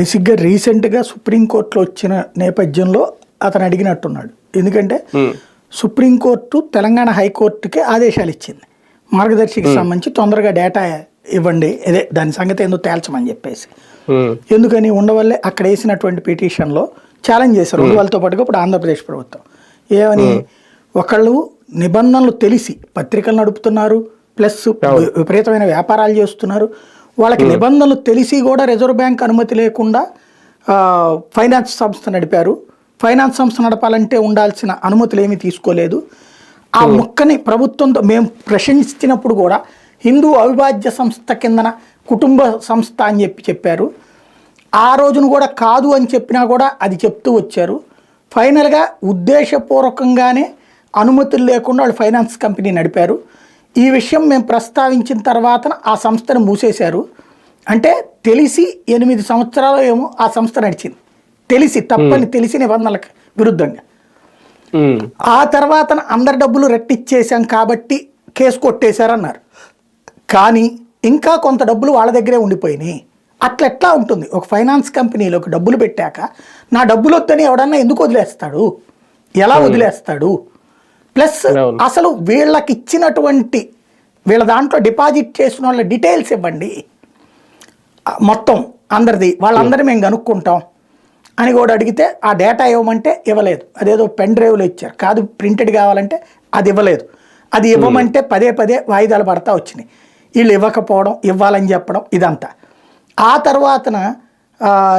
బేసిక్గా రీసెంట్గా సుప్రీంకోర్టులో వచ్చిన నేపథ్యంలో అతను అడిగినట్టున్నాడు. ఎందుకంటే సుప్రీంకోర్టు తెలంగాణ హైకోర్టుకే ఆదేశాలు ఇచ్చింది. మార్గదర్శికి సంబంధించి తొందరగా డేటా ఇవ్వండి. అదే దాని సంగతి ఏందో తేల్చమని చెప్పేసి. ఎందుకని ఉండవల్లే అక్కడ వేసినటువంటి పిటిషన్లో ఛాలెంజ్ చేశారు. ఉండవల్లతో పాటుగా ఇప్పుడు ఆంధ్రప్రదేశ్ ప్రభుత్వం. ఏమని ఒకళ్ళు నిబంధనలు తెలిసి పత్రికలు నడుపుతున్నారు ప్లస్ విపరీతమైన వ్యాపారాలు చేస్తున్నారు. వాళ్ళకి నిబంధనలు తెలిసి కూడా రిజర్వ్ బ్యాంక్ అనుమతి లేకుండా ఫైనాన్స్ సంస్థ నడిపారు. ఫైనాన్స్ సంస్థ నడపాలంటే ఉండాల్సిన అనుమతులు ఏమీ తీసుకోలేదు. ఆ ముక్కని ప్రభుత్వంతో మేము ప్రశ్నించినప్పుడు కూడా హిందూ అవిభాజ్య సంస్థ కిందన కుటుంబ సంస్థ అని చెప్పి చెప్పారు. ఆ రోజును కూడా కాదు అని చెప్పినా కూడా అది చెప్తూ వచ్చారు. ఫైనల్గా ఉద్దేశపూర్వకంగానే అనుమతులు లేకుండా వాళ్ళు ఫైనాన్స్ కంపెనీ నడిపారు. ఈ విషయం మేము ప్రస్తావించిన తర్వాత ఆ సంస్థను మూసేశారు. అంటే తెలిసి ఎనిమిది సంవత్సరాలు ఏమో ఆ సంస్థ నడిచింది. తెలిసి తప్పని తెలిసి నిబంధనలకు విరుద్ధంగా. ఆ తర్వాత అందరి డబ్బులు రెట్టిచ్చేసాం కాబట్టి కేసు కొట్టేశారన్నారు. కానీ ఇంకా కొంత డబ్బులు వాళ్ళ దగ్గరే ఉండిపోయినాయి. అట్లా ఎట్లా ఉంటుంది? ఒక ఫైనాన్స్ కంపెనీలోకి డబ్బులు పెట్టాక నా డబ్బులు వద్దని ఎవడన్నా ఎందుకు వదిలేస్తాడు? ఎలా వదిలేస్తాడు? ప్లస్. అసలు వీళ్ళకి ఇచ్చినటువంటి వీళ్ళ దాంట్లో డిపాజిట్ చేసిన వాళ్ళ డీటెయిల్స్ ఇవ్వండి. మొత్తం అందరిది వాళ్ళందరి మేము కనుక్కుంటాం అని కూడా అడిగితే ఆ డేటా ఇవ్వమంటే ఇవ్వలేదు. అదేదో పెన్ డ్రైవ్లో ఇచ్చారు. కాదు ప్రింటెడ్ కావాలంటే అది ఇవ్వలేదు. అది ఇవ్వమంటే పదే పదే వాయిదాలు పడతా వచ్చినాయి. వీళ్ళు ఇవ్వకపోవడం ఇవ్వాలని చెప్పడం ఇదంతా. ఆ తర్వాతన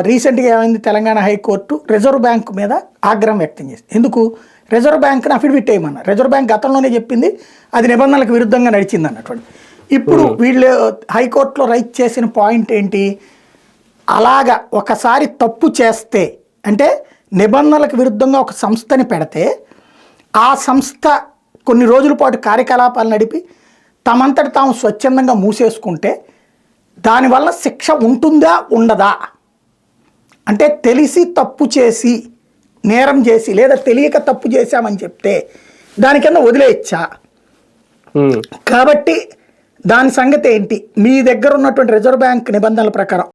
రీసెంట్గా ఏమైంది? తెలంగాణ హైకోర్టు రిజర్వ్ బ్యాంక్ మీద ఆగ్రహం వ్యక్తం చేసింది. ఎందుకు? రిజర్వ్ బ్యాంక్ని అఫిడవిట్ వేయమన్నారు రిజర్వ్ బ్యాంక్ గతంలోనే చెప్పింది అది నిబంధనలకు విరుద్ధంగా నడిచింది అన్నటువంటి. ఇప్పుడు వీళ్ళు హైకోర్టులో రైట్ చేసిన పాయింట్ ఏంటి? అలాగా ఒకసారి తప్పు చేస్తే అంటే నిబంధనలకు విరుద్ధంగా ఒక సంస్థని పెడితే ఆ సంస్థ కొన్ని రోజుల పాటు కార్యకలాపాలు నడిపి తమంతట తాము స్వచ్ఛందంగా మూసేసుకుంటే దానివల్ల శిక్ష ఉంటుందా? ఉండదా? అంటే తెలిసి తప్పు చేసి నేరం చేసి లేదా తెలియక తప్పు చేశామని చెప్తే దాని కింద వదిలేయచ్చా కాబట్టి దాని సంగతి ఏంటి? మీ దగ్గర ఉన్నటువంటి రిజర్వ్ బ్యాంక్ నిబంధనల ప్రకారం.